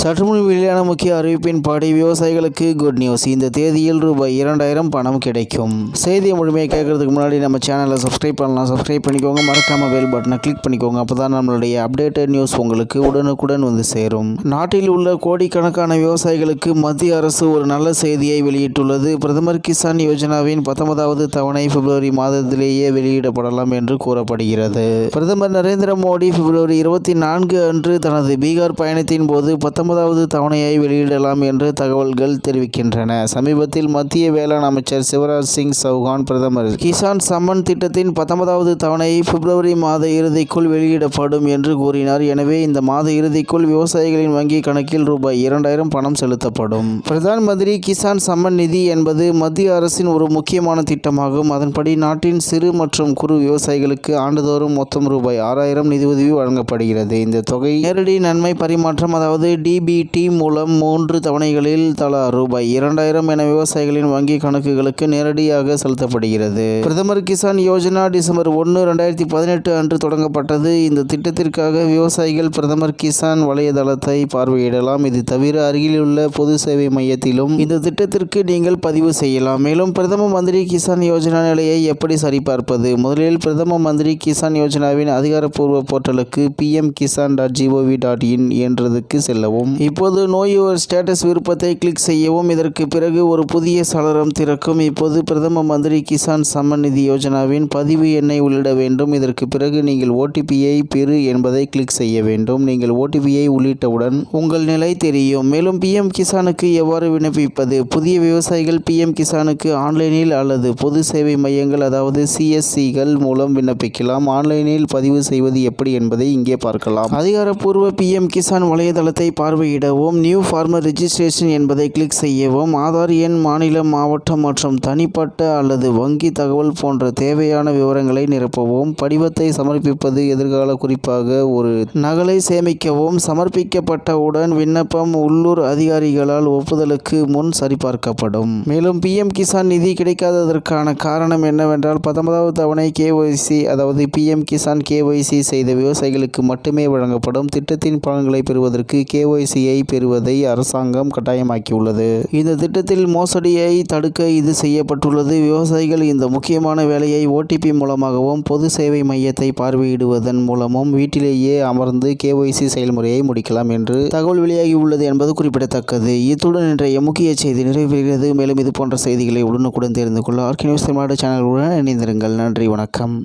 சற்றுமுன் வெளியான முக்கிய அறிவிப்பின் படி விவசாயிகளுக்கு குட் நியூஸ் இந்த தேதியில் ரூபாய் இரண்டாயிரம் பணம் கிடைக்கும். செய்தியை முழுமையாக கேட்கறதுக்கு முன்னாடி நம்ம சேனலை சப்ஸ்கிரைப் பண்ணலாம். சப்ஸ்கிரைப் பண்ணிக்கோங்க. மறக்காம பெல் பட்டனை கிளிக் பண்ணிக்கோங்க. அப்போ தான் நம்மளுடைய அப்டேட்டட் நியூஸ் உங்களுக்கு உடனுக்குடன் வந்து சேரும். நாட்டில் உள்ள கோடிக்கணக்கான விவசாயிகளுக்கு மத்திய அரசு ஒரு நல்ல செய்தியை வெளியிட்டுள்ளது. பிரதமர் கிசான் யோஜனாவின் பத்தொன்பதாவது தவணை பிப்ரவரி மாதத்திலேயே வெளியிடப்படலாம் என்று கூறப்படுகிறது. பிரதமர் நரேந்திர மோடி பிப்ரவரி இருபத்தி நான்கு அன்று தனது பீகார் பயணத்தின் போது பத்தொன்பது பத்தொன்பதாவது தவணையை வெளியிடலாம் என்று தகவல்கள் தெரிவிக்கின்றன. சமீபத்தில் மத்திய வேளாண் அமைச்சர் சிவராஜ் சிங் சௌகான் பிரதமர் கிசான் சம்மன் திட்டத்தின் பத்தொன்பதாவது தவணை பிப்ரவரி மாத இறுதிக்குள் வெளியிடப்படும் என்று கூறினார். எனவே இந்த மாத இறுதிக்குள் விவசாயிகளின் வங்கி கணக்கில் ரூபாய் இரண்டாயிரம் பணம் செலுத்தப்படும். பிரதான் மந்திரி கிசான் சம்மன் நிதி என்பது மத்திய அரசின் ஒரு முக்கியமான திட்டமாகும். அதன்படி நாட்டின் சிறு மற்றும் குறு விவசாயிகளுக்கு ஆண்டுதோறும் மொத்தம் ரூபாய் ஆறாயிரம் நிதியுதவி வழங்கப்படுகிறது. இந்த தொகை நேரடி நன்மை பரிமாற்றம் அதாவது டி டிபிடி மூலம் மூன்று தவணைகளில் தலா ரூபாய் இரண்டாயிரம் என விவசாயிகளின் வங்கி கணக்குகளுக்கு நேரடியாக செலுத்தப்படுகிறது. பிரதமர் கிசான் யோஜனா டிசம்பர் ஒன்று ரெண்டாயிரத்தி பதினெட்டு அன்று தொடங்கப்பட்டது. இந்த திட்டத்திற்காக விவசாயிகள் பிரதமர் கிசான் வலைதளத்தை பார்வையிடலாம். இது தவிர அருகிலுள்ள பொது சேவை மையத்திலும் இந்த திட்டத்திற்கு நீங்கள் பதிவு செய்யலாம். மேலும் பிரதம மந்திரி கிசான் யோஜனா நிலையை எப்படி சரிபார்ப்பது? முதலில் பிரதம மந்திரி கிசான் யோஜனாவின் அதிகாரப்பூர்வ போர்ட்டலுக்கு PM Kisan dot gov dot in என்றதுக்கு செல்லவும். இப்போது நோய் ஸ்டேட்டஸ் விருப்பத்தை கிளிக் செய்யவும். இதற்கு பிறகு ஒரு புதிய சலரம் திறக்கும். இப்போது பிரதம மந்திரி கிசான் சம்மன் நிதி யோஜனாவின் பதிவு எண்ணை உள்ளிட வேண்டும். இதற்கு பிறகு நீங்கள் ஓடிபியை பெறு என்பதை கிளிக் செய்ய வேண்டும். நீங்கள் ஓடிபியை உள்ளிட்டவுடன் உங்கள் நிலை தெரியும். மேலும் பிஎம் கிசானுக்கு எவ்வாறு விண்ணப்பிப்பது? புதிய விவசாயிகள் பிஎம் கிசானுக்கு ஆன்லைனில் அல்லது பொது சேவை மையங்கள் அதாவது சிஎஸ்சிகள் மூலம் விண்ணப்பிக்கலாம். ஆன்லைனில் பதிவு செய்வது எப்படி என்பதை இங்கே பார்க்கலாம். அதிகாரப்பூர்வ பிஎம் கிசான் வலைதளத்தை பார்வையிடவும் நியூ ஃபார்மர் ரிஜிஸ்ட்ரேஷன் என்பதை கிளிக் செய்யவும் ஆதார் எண் மாநிலம் மாவட்டம் மற்றும் தனிப்பட்ட அல்லது வங்கி தகவல் போன்ற தேவையான விவரங்களை நிரப்பவும் படிவத்தை சமர்ப்பிப்பது எதிர்கால குறிப்பாக ஒரு நகலை சேமிக்கவும் சமர்ப்பிக்கப்பட்டவுடன் விண்ணப்பம் உள்ளூர் அதிகாரிகளால் ஒப்புதலுக்கு முன் சரிபார்க்கப்படும். மேலும் பிஎம் கிசான் நிதி கிடைக்காததற்கான காரணம் என்னவென்றால் பத்தொன்பதாவது தவணை கேஒய்சி அதாவது பிஎம் கிசான் கேஒய்சி செய்த விவசாயிகளுக்கு மட்டுமே வழங்கப்படும் திட்டத்தின் பலன்களை பெறுவதற்கு தொலைபேசியை பெறுவதை அரசாங்கம் கட்டாயமாக்கியுள்ளது. இந்த திட்டத்தில் மோசடியை தடுக்க இது செய்யப்பட்டுள்ளது. விவசாயிகள் இந்த முக்கியமான வேலையை ஓடிபி மூலமாகவும் பொது சேவை மையத்தை பார்வையிடுவதன் மூலமும் வீட்டிலேயே அமர்ந்து கேஒய்சி செயல்முறையை முடிக்கலாம் என்று தகவல் வெளியாகி உள்ளது என்பது குறிப்பிடத்தக்கது. இத்துடன் இன்றைய முக்கிய செய்தி நிறைவேறுகிறது மேலும் இது போன்ற செய்திகளை உடனுக்குடன் தெரிந்து கொள்ள ஆர்கே நியூஸ் தமிழ்நாடு சேனலுடன் இணைந்திருங்கள். நன்றி வணக்கம்.